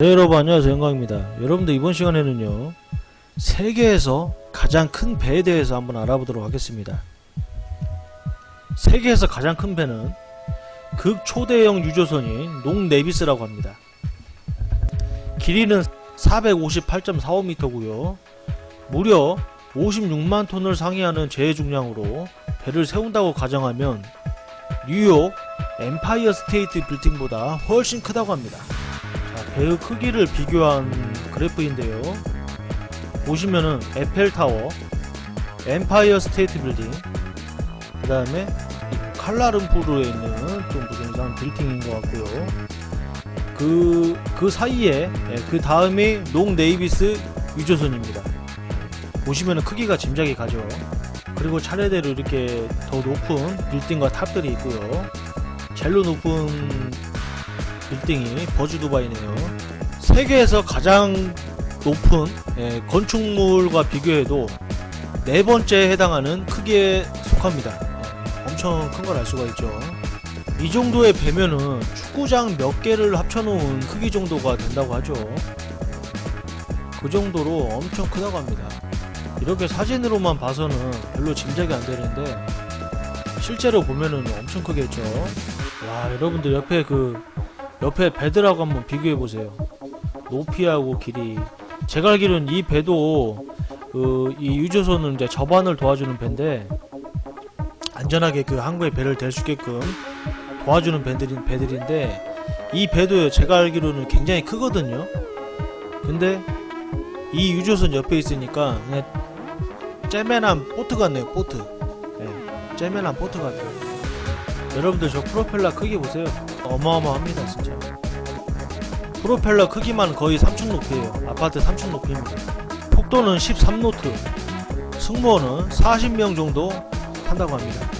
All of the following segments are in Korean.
네 여러분 안녕하세요. 영광입니다. 여러분들 이번 시간에는요 세계에서 가장 큰 배에 대해서 한번 알아보도록 하겠습니다. 세계에서 가장 큰 배는 극초대형 유조선인 농네비스라고 합니다. 길이는 458.45m고요. 무려 56만 톤을 상회하는 제해 중량으로 배를 세운다고 가정하면 뉴욕 엠파이어 스테이트 빌딩보다 훨씬 크다고 합니다. 자, 배의 크기를 비교한 그래프인데요. 보시면은 에펠타워, 엠파이어 스테이트 빌딩, 그 다음에 칼라름푸르에 있는 좀 무슨 이상한 빌딩인 것 같고요. 그, 그 사이에, 예, 그 다음이 농 네이비스 유조선입니다. 보시면은 크기가 짐작이 가죠. 그리고 차례대로 이렇게 더 높은 빌딩과 탑들이 있고요. 젤로 높은 빌딩이 버즈 두바이네요. 세계에서 가장 높은 예, 건축물과 비교해도 네 번째에 해당하는 크기에 속합니다. 예, 엄청 큰 걸 알 수가 있죠. 이 정도의 배면은 축구장 몇 개를 합쳐놓은 크기 정도가 된다고 하죠. 그 정도로 엄청 크다고 합니다. 이렇게 사진으로만 봐서는 별로 짐작이 안 되는데 실제로 보면은 엄청 크겠죠. 와 여러분들 옆에 그 옆에 배들하고 한번 비교해 보세요. 높이하고 길이. 제가 알기로는 이 배도 그 이 유조선은 이제 접안을 도와주는 배인데 안전하게 그 항구에 배를 댈 수 있게끔 도와주는 배들인 배들인데 이 배도 제가 알기로는 굉장히 크거든요. 근데 이 유조선 옆에 있으니까 그냥 째매난 보트 같네요. 보트. 예, 째매난 보트 같아요. 여러분들 저 프로펠러 크기 보세요. 어마어마합니다 진짜. 프로펠러 크기만 거의 3층 높이에요. 아파트 3층 높이입니다. 폭도는 13노트 승무원은 40명 정도 탄다고 합니다.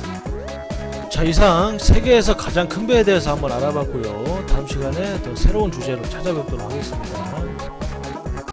자 이상 세계에서 가장 큰 배에 대해서 한번 알아봤고요. 다음 시간에 더 새로운 주제로 찾아뵙도록 하겠습니다